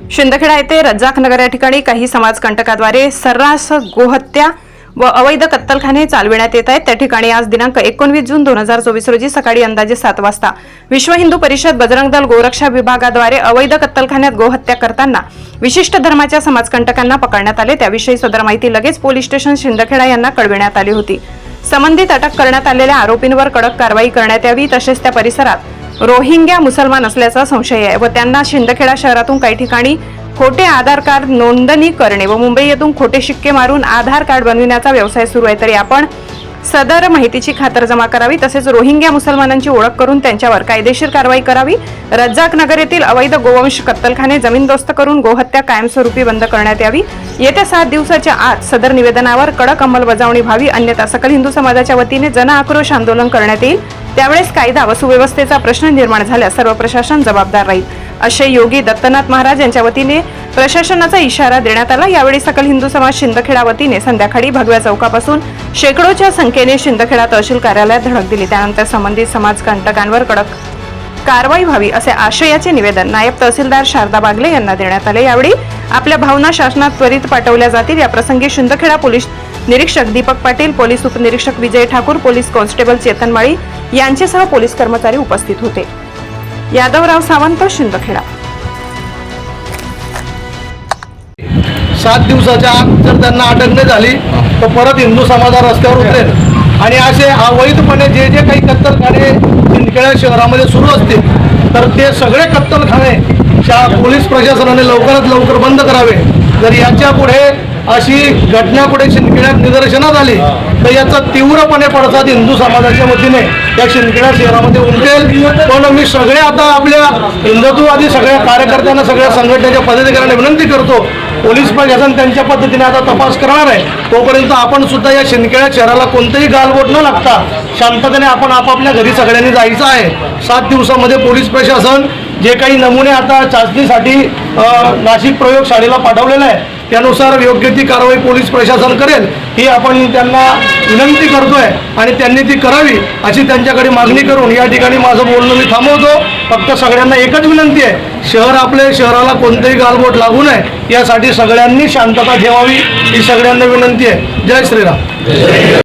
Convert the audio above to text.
शिंदखेडा येथे रज्जाक नगर या ठिकाणी काही समाजकंटकाद्वारे सर्रास गोहत्या व अवैध कत्तलखाने चालविण्यात येत आहेत. त्या ठिकाणी आज दिनांक एकोणवीस जून दोन हजार चोवीस रोजी सकाळी अंदाजे सात वाजता विश्व हिंदू परिषद बजरंग दल गोरक्षा विभागाद्वारे अवैध कत्तलखान्यात गोहत्या करताना विशिष्ट धर्माच्या समाजकंटकांना पकडण्यात आले. त्याविषयी सदर माहिती लगेच पोलीस स्टेशन शिंदखेडा यांना कळविण्यात आली होती. संबंधित अटक करण्यात आलेल्या आरोपींवर कडक कारवाई करण्यात यावी तसेच त्या परिसरात रोहिंग्या मुसलमान असल्याचा संशय आहे व त्यांना शिंदखेडा शहरातून काही ठिकाणी खोटे आधार कार्ड नोंदणी करणे व मुंबई येथून खोटे शिक्के मारून आधार कार्ड बनविण्याचा व्यवसाय सुरू आहे. तरी आपण सदर माहितीची खातरजमा करावी तसेच रोहिंग्या मुसलमानांची ओळख करून त्यांच्यावर कायदेशीर कारवाई करावी. रज्जाक नगर येथील अवैध गोवंश कत्तलखाने जमीनदोस्त करून गोहत्या कायमस्वरूपी बंद करण्यात यावी. येत्या सात दिवसाच्या आत सदर निवेदनावर कडक अंमलबजावणी व्हावी. अन्यथा सकल हिंदू समाजाच्या वतीने जन आक्रोश आंदोलन करण्यात येईल. त्यावेळेस कायदा व सुव्यवस्थेचा प्रश्न निर्माण झाल्यास सर्व प्रशासन जबाबदार राहील. असे योगी दत्तनाथ महाराज यांच्या वतीने प्रशासनाचा इशारा देण्यात आला. यावेळी सकल हिंदू समाज शिंदखेडा वतीने संध्याकाळी भगव्या चौकापासून शेकडोच्या संख्येने शिंदखेडा तहसील कार्यालयात धडक दिली. त्यानंतर संबंधित समाजकंटकांवर कडक कारवाई व्हावी असे आशयाचे निवेदन नायब तहसीलदार शारदा बागले यांना देण्यात आले. यावेळी आपल्या भावना शासनात त्वरित पाठवल्या जातील. याप्रसंगी शिंदखेडा पोलीस निरीक्षक दीपक पाटील पोलीस उपनिरीक्षक विजय ठाकूर पोलीस कॉन्स्टेबल चेतन माळी यांच्यासह पोलीस कर्मचारी उपस्थित होते. यादवराव सावंत शिंदखेडा. सात दिवसाच्या आत जर त्यांना अटक नाही झाली तर परत हिंदू समाजा रस्त्यावर उतरेल. आणि असे अवैधपणे जे जे काही कत्तलखाने शिंदखेडा शहरामध्ये सुरू असतील तर ते सगळे कत्तलखाने शा पोलीस प्रशासनाने लवकरात लवकर बंद करावे. जर याच्यापुढे अशी घटना पुढे शिंदखेड्यात निदर्शनात आली तर याचा तीव्रपणे पडसाद हिंदू समाजाच्या वतीने या शिंदखेडा शहरामध्ये उमटेल. पण मी सगळे आता आपल्या हिंदुत्ववादी सगळ्या कार्यकर्त्यांना सगळ्या संघटनेच्या पदाधिकाऱ्यांना विनंती करतो. पोलीस प्रशासन त्यांच्या पद्धतीने आता तपास करणार आहे. तोपर्यंत आपण सुद्धा या शिंदखेडा शहराला कोणतंही गालबोट न लागता शांततेने आपण आपापल्या घरी सगळ्यांनी जायचं आहे. सात दिवसामध्ये पोलीस प्रशासन जे काही नमुने आता चाचणीसाठी नाशिक प्रयोगशाळेला पाठवलेलं आहे त्यानुसार योग्य ती कारवाई पोलीस प्रशासन करेल ही आपण त्यांना विनंती करतोय आणि त्यांनी ती करावी अशी त्यांच्याकडे मागणी करून या ठिकाणी माझं बोलणं मी थांबवतो. फक्त सगळ्यांना एकच विनंती आहे शहर आपले शहराला कोणतेही गालबोट लागू नये यासाठी सगळ्यांनी शांतता ठेवावी ही सगळ्यांना विनंती आहे. जय श्रीराम.